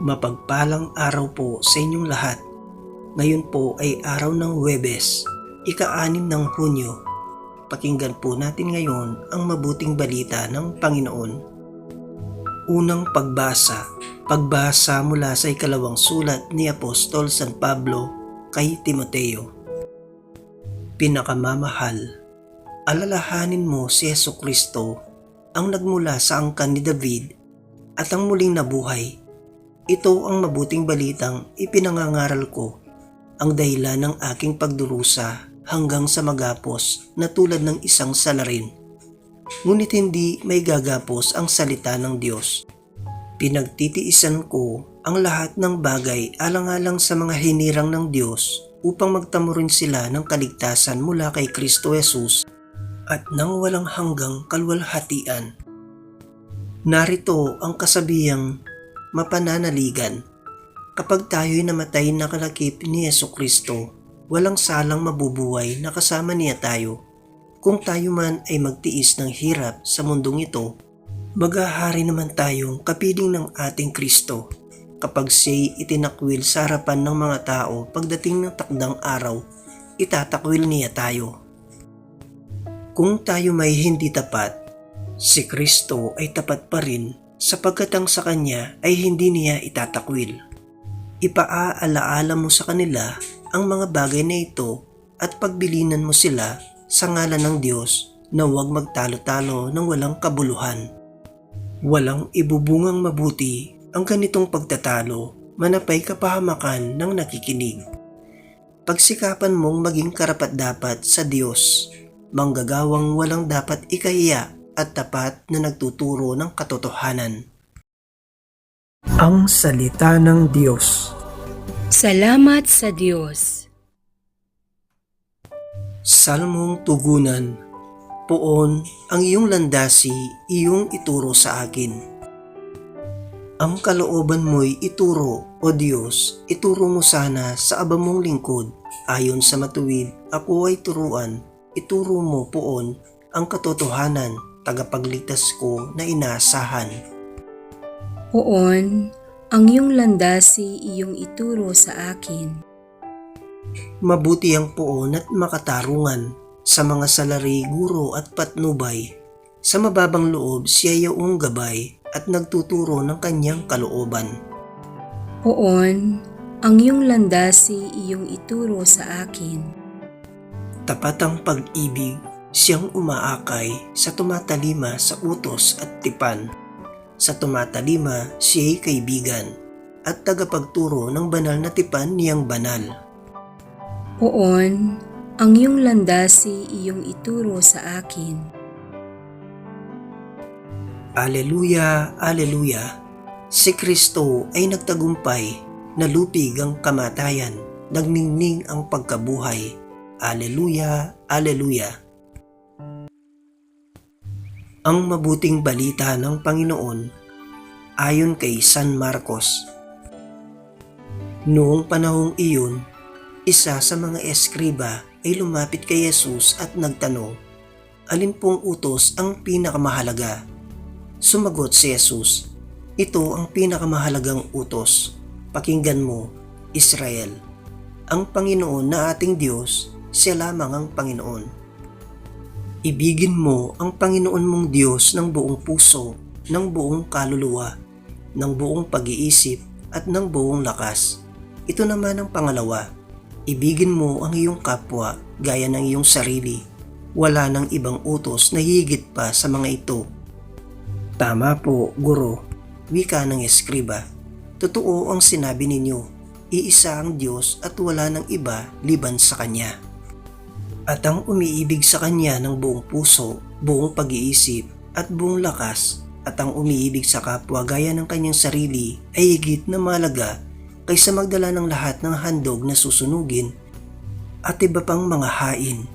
Mapagpalang araw po sa inyong lahat. Ngayon po ay araw ng Huwebes, ika-anim ng Hunyo. Pakinggan po natin ngayon ang mabuting balita ng Panginoon. Unang pagbasa, pagbasa mula sa ikalawang sulat ni Apostol San Pablo kay Timoteo. Pinakamamahal, alalahanin mo si Yesu Kristo ang nagmula sa angkan ni David at ang muling nabuhay. Ito ang mabuting balitang ipinangangaral ko, ang dahilan ng aking pagdurusa hanggang sa magapos na tulad ng isang salarin. Ngunit hindi may gagapos ang salita ng Diyos. Pinagtitiisan ko ang lahat ng bagay alang-alang sa mga hinirang ng Diyos upang magtamo rin sila ng kaligtasan mula kay Kristo Jesus at nang walang hanggang kalwalhatian. Narito ang kasabihang mapananaligan. Kapag tayo'y namatay na kalakip ni Yeso Kristo, walang salang mabubuhay na kasama niya tayo. Kung tayo man ay magtiis ng hirap sa mundong ito, maghahari naman tayong kapiling ng ating Kristo kapag siya'y itinakwil sa harapan ng mga tao pagdating ng takdang araw, itatakwil niya tayo. Kung tayo may hindi tapat, si Kristo ay tapat pa rin sapagkat ang sa Kanya ay hindi niya itatakwil. Ipaaalaala mo sa kanila ang mga bagay na ito at pagbilinan mo sila sa ngalan ng Diyos na huwag magtalo-talo ng walang kabuluhan. Walang ibubungang mabuti ang ganitong pagtatalo, manapay kapahamakan ng nakikinig. Pagsikapan mong maging karapat-dapat sa Diyos, manggagawang walang dapat ikahiya at tapat na nagtuturo ng katotohanan. Ang Salita ng Diyos Salamat sa Diyos. Salmong Tugunan Poon ang iyong landasi, iyong ituro sa akin. Ang kalooban mo'y ituro, O Diyos, ituro mo sana sa aba mong lingkod. Ayon sa matuwid, ako ay turuan, ituro mo poon ang katotohanan, tagapagligtas ko na inaasahan. Poon, ang iyong landasi iyong ituro sa akin. Mabuti ang poon at makatarungan sa mga salari, guro at patnubay. Sa mababang loob siya yaong gabay at nagtuturo ng kanyang kalooban. Poon, ang iyong landasi iyong ituro sa akin. Tapat ang pag-ibig, siyang umaakay sa tumatalima sa utos at tipan. Sa tumatalima, siya'y kaibigan at tagapagturo ng banal na tipan niyang banal. Poon, ang iyong landasi iyong ituro sa akin. Aleluya, Aleluya. Si Kristo ay nagtagumpay, nalupig ang kamatayan, nagningning ang pagkabuhay. Aleluya, Aleluya. Ang mabuting balita ng Panginoon ayon kay San Marcos. Noong panahong iyon, isa sa mga eskriba ay lumapit kay Jesus at nagtanong, Alin pong utos ang pinakamahalaga? Sumagot si Jesus, Ito ang pinakamahalagang utos. Pakinggan mo, Israel. Ang Panginoon na ating Diyos, siya lamang ang Panginoon. Ibigin mo ang Panginoon mong Diyos ng buong puso, ng buong kaluluwa, ng buong pag-iisip at ng buong lakas. Ito naman ang pangalawa. Ibigin mo ang iyong kapwa gaya ng iyong sarili. Wala nang ibang utos na higit pa sa mga ito. Tama po, Guro. Wika ng eskriba. Totoo ang sinabi ninyo. Iisa ang Diyos at wala ng iba liban sa Kanya. At ang umiibig sa Kanya ng buong puso, buong pag-iisip at buong lakas at ang umiibig sa kapwa gaya ng kanyang sarili ay higit na malaga kaysa magdala ng lahat ng handog na susunugin at iba pang mga hain.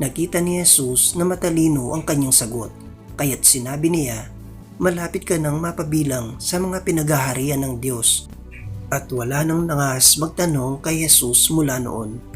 Nakita ni Jesus na matalino ang kanyang sagot, kaya't sinabi niya, malapit ka nang mapabilang sa mga pinagaharian ng Diyos. At wala nang nangas magtanong kay Jesus mula noon.